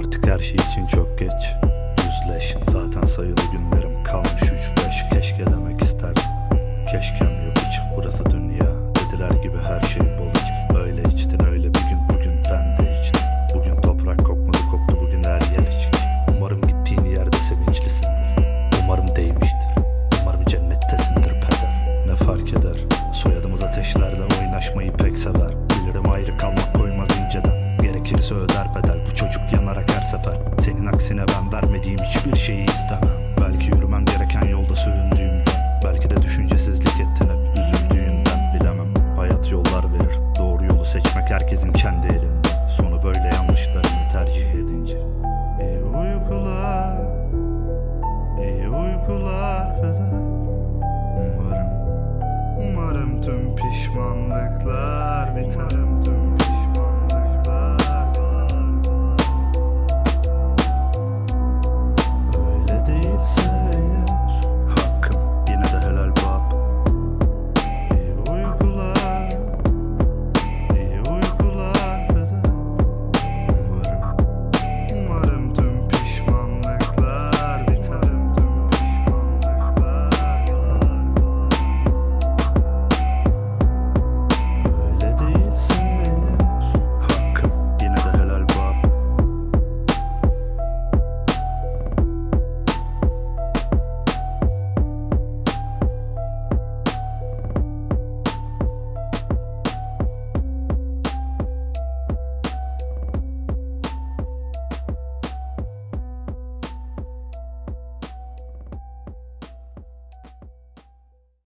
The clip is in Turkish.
Artık her şey için çok geç. Yüzleş zaten sayılı günlerim kalmış. Üç beş. Keşke demek isterdim. Keşkem Senin aksine ben vermediğim hiçbir şeyi istemem. Belki yürümem gereken yolda süründüğümden Belki de düşüncesizlik ettin hep üzüldüğünden Bilemem. Hayat yollar verir. Doğru yolu seçmek herkesin kendi elinde. Sonu böyle yanlışlarını tercih edince. İyi uykular İyi uykular peder Umarım Umarım tüm pişmanlıklar biter Umarım tüm